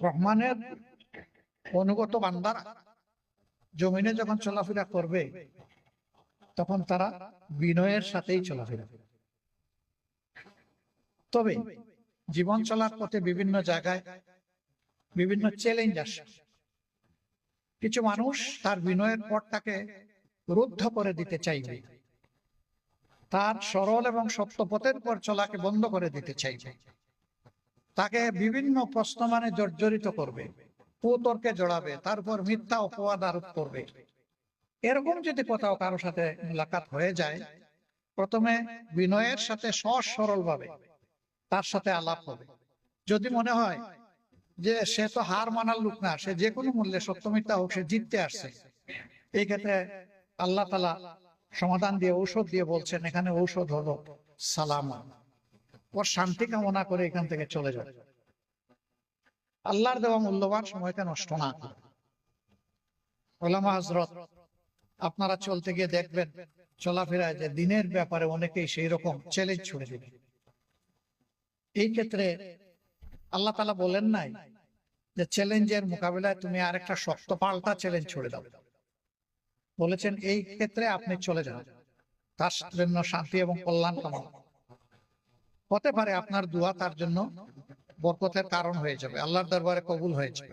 রহমানের অনুগত বান্দারা জমিনে যখন চলাফেরা করবে, তখন তারা বিনয়ের সাথেই চলাফেরা। তবে জীবন চলার পথে বিভিন্ন জায়গায় বিভিন্ন চ্যালেঞ্জ আসে। কিছু মানুষ তার বিনয়ের পথটাকে রুদ্ধ করে দিতে চাইবে। তার সরল এবং সত্য পথের পর চলাকে বন্ধ করে দিতে চাইবে। তাকে বিভিন্ন প্রশ্ন মানে জর্জরিত করবে, কুতর্কে জড়াবে, তারপর মিথ্যা অপবাদ আরোপ করবে। এরকম যদি কোথাও কারোর সাথে মুলাকাত হয়ে যায়, প্রথমে বিনয়ের সাথে সরল ভাবে তার সাথে আলাপ হবে। যদি মনে হয় যে সে তো হার মানার লোক না, সে যে কোনো মূল্যে সত্য মিথ্যা হোক, সে জিততে আসছে। এই ক্ষেত্রে আল্লাহ তালা সমাধান দিয়ে, ঔষধ দিয়ে বলছেন, এখানে ঔষধ হলো সালামা। ওর শান্তি কামনা করে এখান থেকে চলে যাবে। আল্লাহর দেওয়া মূল্যবান সময়কে নষ্ট না করে। হজরত আপনারা চলতে গিয়ে দেখবেন, চলাফেরায় যে দিনের ব্যাপারে অনেকেই সেই রকম চ্যালেঞ্জ ছুড়ে দিবে। এই ক্ষেত্রে আল্লাহ তালা বলেন নাই যে চ্যালেঞ্জের মোকাবিলায় তুমি আরেকটা শক্ত পাল্টা চ্যালেঞ্জ ছুড়ে দাও। বলেছেন, এই ক্ষেত্রে আপনি চলে যান। তার জন্য শান্তি এবং কল্যাণ কামনা হতে পারে আপনার দোয়া তার জন্য বরকতের কারণ হয়ে যাবে। আল্লাহর দরবারে কবুল হয়ে যাবে।